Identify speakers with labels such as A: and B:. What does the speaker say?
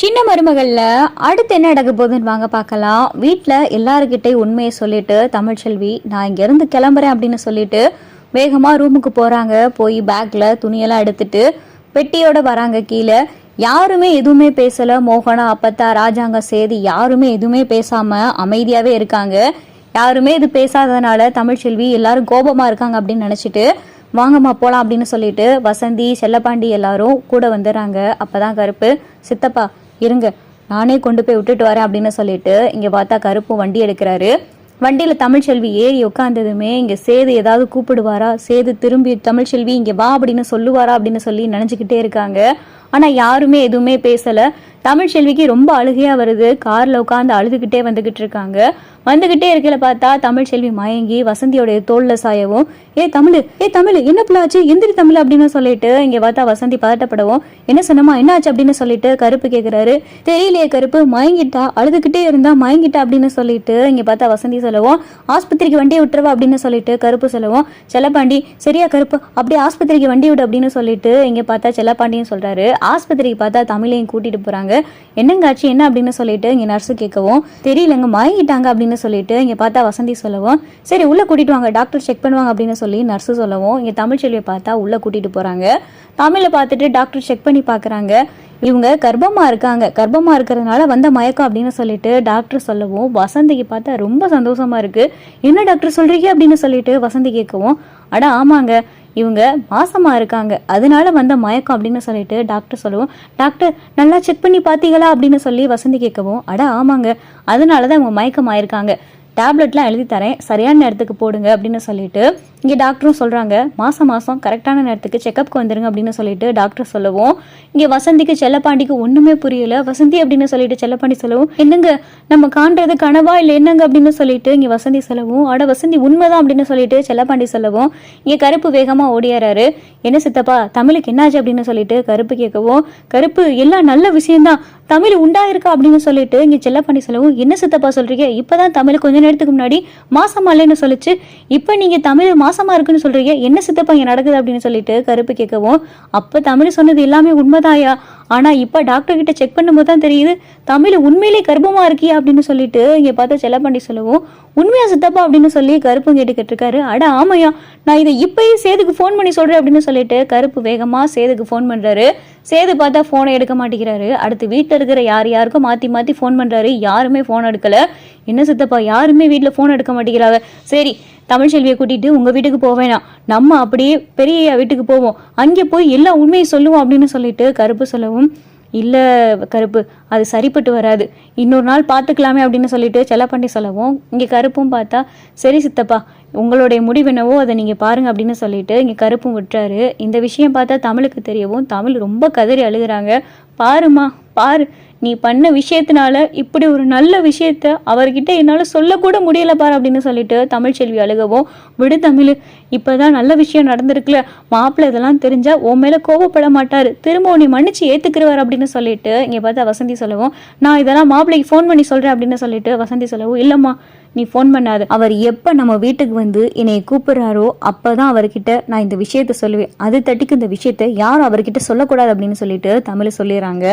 A: சின்ன மருமகளில் அடுத்து என்ன நடக்க போகுதுன்னு வாங்க பார்க்கலாம். வீட்டில் எல்லாருக்கிட்டையும் உண்மையை சொல்லிட்டு தமிழ்ச்செல்வி நான் இங்கேருந்து கிளம்புறேன் அப்படின்னு சொல்லிட்டு வேகமாக ரூமுக்கு போகிறாங்க போய் பேக்கில் துணியெல்லாம் எடுத்துட்டு பெட்டியோட வராங்க கீழே. யாருமே எதுவுமே பேசலை. மோகனா அப்பத்தா ராஜாங்க சேதி யாருமே எதுவுமே பேசாமல் அமைதியாகவே இருக்காங்க. யாருமே இது பேசாததுனால தமிழ்ச்செல்வி எல்லாரும் கோபமாக இருக்காங்க அப்படின்னு நினச்சிட்டு வாங்கம்மா போகலாம் அப்படின்னு சொல்லிட்டு வசந்தி செல்லப்பாண்டி எல்லாரும் கூட வந்துடுறாங்க. அப்பதான் கருப்பு சித்தப்பா இருங்க நானே கொண்டு போய் விட்டுட்டு வரேன் அப்படின்னு சொல்லிட்டு இங்கே பார்த்தா கருப்பு வண்டி எடுக்கிறாரு. வண்டியில் தமிழ்ச்செல்வி ஏறி உட்காந்ததுமே இங்கே சேது ஏதாவது கூப்பிடுவாரா? சேது திரும்பி தமிழ்ச்செல்வி இங்கே வா அப்படின்னு சொல்லுவாரா அப்படின்னு சொல்லி நினச்சிக்கிட்டே இருக்காங்க. ஆனால் யாருமே எதுவுமே பேசலை. தமிழ் செல்விக்கு ரொம்ப அழுகையாக வருது. காரில் உட்காந்து அழுதுகிட்டே வந்துகிட்டு இருக்காங்க. வந்துகிட்டே இருக்கல பார்த்தா தமிழ்ச்செல்வி மயங்கி வசந்தியோடைய தோல்ல சாயவும் ஏ தமிழ் ஏ தமிழ் என்ன பிள்ளாச்சு எந்திரி தமிழ் அப்படின்னு சொல்லிட்டு இங்க பார்த்தா வசந்தி பதட்டப்படவும். என்ன சொன்னமா என்னாச்சு அப்படின்னு சொல்லிட்டு கருப்பு கேட்கிறாரு தெரியலையே கருப்பு மயங்கிட்டா அழுதுகிட்டே இருந்தா மயங்கிட்டா அப்படின்னு சொல்லிட்டு இங்க பார்த்தா வசந்தி சொல்லவும். ஆஸ்பத்திரிக்கு வண்டியை விட்டுருவா அப்படின்னு சொல்லிட்டு கருப்பு சொல்லவும். செல்லப்பாண்டி சரியா கருப்பு அப்படியே ஆஸ்பத்திரிக்கு வண்டி விடு அப்படின்னு சொல்லிட்டு இங்க பார்த்தா செல்லப்பாண்டியும் சொல்றாரு. ஆஸ்பத்திரிக்கு பார்த்தா தமிழையும் கூட்டிட்டு போறாங்க. என்னங்க ஆச்சு என்ன? அப்படின்னு சொல்லிட்டு இங்க நர்ஸு கேட்கவும் தெரியலங்க மயங்கிட்டாங்க அப்படின்னு சொல்லிட்டு இங்கே பார்த்தா வசந்தி சொல்லவும் சரி உள்ளே கூட்டிட்டு வாங்க டாக்டர் செக் பண்ணுவாங்க அப்படின்னு சொல்லி நர்ஸு சொல்லவும் இங்கே தமிழ் செல்வியை பார்த்தா உள்ளே கூட்டிட்டு போகிறாங்க தமிழை பார்த்துட்டு டாக்டர் செக் பண்ணி பார்க்குறாங்க இவங்க கர்ப்பமாக இருக்காங்க. கர்ப்பமாக இருக்கிறதுனால வந்த மயக்கம் அப்படின்னு சொல்லிட்டு டாக்டர் சொல்லவும் வசந்திக்கு பார்த்தா ரொம்ப சந்தோஷமா இருக்கு. என்ன டாக்டர் சொல்கிறீங்க அப்படின்னு சொல்லிட்டு வசந்தி கேட்கவும் அட ஆமாங்க. இவங்க மாசமாக இருக்காங்க. அதனால வந்த மயக்கம் அப்படின்னு சொல்லிட்டு டாக்டர் சொல்லவும். டாக்டர் நல்லா செக் பண்ணி பார்த்தீங்களா அப்படின்னு சொல்லி வசந்தி கேட்கவும் அட ஆமாங்க. அதனால தான் இவங்க மயக்கம் ஆயிருக்காங்க டேப்லெட்லாம் எழுதி தரேன் சரியான நேரத்துக்கு போடுங்க அப்படின்னு சொல்லிட்டு இங்கே டாக்டரும் சொல்கிறாங்க மாதம் மாதம் கரெக்டான நேரத்துக்கு செக்கப்க்கு வந்துருங்க அப்படின்னு சொல்லிட்டு டாக்டர் சொல்லவும் இங்கே வசந்திக்கு செல்லப்பாண்டிக்கு ஒன்றுமே புரியல. வசந்தி அப்படின்னு சொல்லிட்டு செல்லப்பாண்டி சொல்லவும் என்னங்க நம்ம காண்றது கனவா இல்லை என்னங்க? அப்படின்னு சொல்லிட்டு இங்கே வசந்தி சொல்லவும் அட வசந்தி உண்மைதான் அப்படின்னு சொல்லிட்டு செல்லப்பாண்டி சொல்லவும் இங்கே கருப்பு வேகமாக ஓடியாராரு. என்ன சித்தப்பா தமிழுக்கு என்னாச்சு? அப்படின்னு சொல்லிட்டு கருப்பு கேட்கவும் கருப்பு எல்லாம் நல்ல விஷயம்தான். தமிழ் உண்டாயிருக்கா? அப்படின்னு சொல்லிட்டு இங்கே செல்லப்பாண்டி சொல்லவும் என்ன சித்தப்பா சொல்றீங்க? இப்பதான் தமிழ் கொஞ்ச நேரத்துக்கு முன்னாடி மாசமா இல்லைன்னு சொல்லிச்சு. இப்போ நீங்க தமிழ் மாசமா இருக்குன்னு சொல்றீங்க. என்ன சித்தப்பா இங்க நடக்குது அப்படின்னு சொல்லிட்டு கருப்பு கேட்கவும் அப்ப தமிழ் சொன்னது எல்லாமே உண்மைதாயா? ஆனா இப்ப டாக்டர் கிட்ட செக் பண்ணும்போது தான் தெரியுது தமிழ் உண்மையிலே கர்ப்பமா இருக்கியா அப்படின்னு சொல்லிட்டு இங்க பார்த்து செல்லப்பாண்டி சொல்லவும் உண்மையா சித்தப்பா அப்படின்னு சொல்லி கருப்பும் கேட்டுக்கிட்டு இருக்காரு அட ஆமையா நான் இதை இப்பயே சேதுக்கு ஃபோன் பண்ணி சொல்றேன் அப்படின்னு சொல்லிட்டு கருப்பு வேகமா சேதுக்கு ஃபோன் பண்றாரு. சேது பார்த்தா ஃபோனை எடுக்க மாட்டேங்கிறாரு. அடுத்து வீட்டில் இருக்கிற யார் யாருக்கும் மாற்றி மாற்றி ஃபோன் பண்ணுறாரு யாருமே ஃபோன் எடுக்கல. என்ன சித்தப்பா யாருமே வீட்டில் ஃபோன் எடுக்க மாட்டேங்கிறாங்க. சரி தமிழ்ச்செல்வியை கூட்டிட்டு உங்கள் வீட்டுக்கு போவேணாம் நம்ம அப்படியே பெரிய வீட்டுக்கு போவோம். அங்கே போய் எல்லா உண்மையை சொல்லுவோம் அப்படின்னு சொல்லிட்டு கருப்பு சொல்லவும் இல்லை கருப்பு அது சரிப்பட்டு வராது. இன்னொரு நாள் பார்த்துக்கலாமே அப்படின்னு சொல்லிட்டு செல்லப்பாண்டி சொல்லவும் இங்கே கருப்பும் பார்த்தா சரி சித்தப்பா உங்களுடைய முடிவு என்னவோ அதை நீங்கள் பாருங்க அப்படின்னு சொல்லிட்டு இங்கே கருப்பும் விட்டுறாரு. இந்த விஷயம் பார்த்தா தமிழுக்கு தெரியவும் தமிழ் ரொம்ப கதறி அழுகிறாங்க. பாருமா பாரு நீ பண்ண விஷயத்தினால இப்படி ஒரு நல்ல விஷயத்த அவர்கிட்ட என்னால் சொல்லக்கூட முடியல பார் அப்படின்னு சொல்லிட்டு தமிழ்ச்செல்வி அழுகவும். விடு தமிழ் இப்போதான் நல்ல விஷயம் நடந்திருக்குல மாப்பிள்ளை இதெல்லாம் தெரிஞ்சா உன் மேலே கோபப்பட மாட்டார். திரும்ப உன்னை மன்னிச்சு ஏத்துக்கிறவர் அப்படின்னு சொல்லிட்டு இங்கே பார்த்தா வசந்தி சொல்லவும். நான் இதெல்லாம் மாப்பிள்ளைக்கு ஃபோன் பண்ணி சொல்கிறேன் அப்படின்னு சொல்லிட்டு வசந்தி சொல்லவும். இல்லைம்மா நீ ஃபோன் பண்ணாது. அவர் எப்போ நம்ம வீட்டுக்கு வந்து என்னை அப்போ தான் அவர்கிட்ட நான் இந்த விஷயத்த சொல்லுவேன். அது தட்டிக்கு இந்த விஷயத்த யாரும் அவர்கிட்ட சொல்லக்கூடாது அப்படின்னு சொல்லிட்டு தமிழ் சொல்லிடுறாங்க.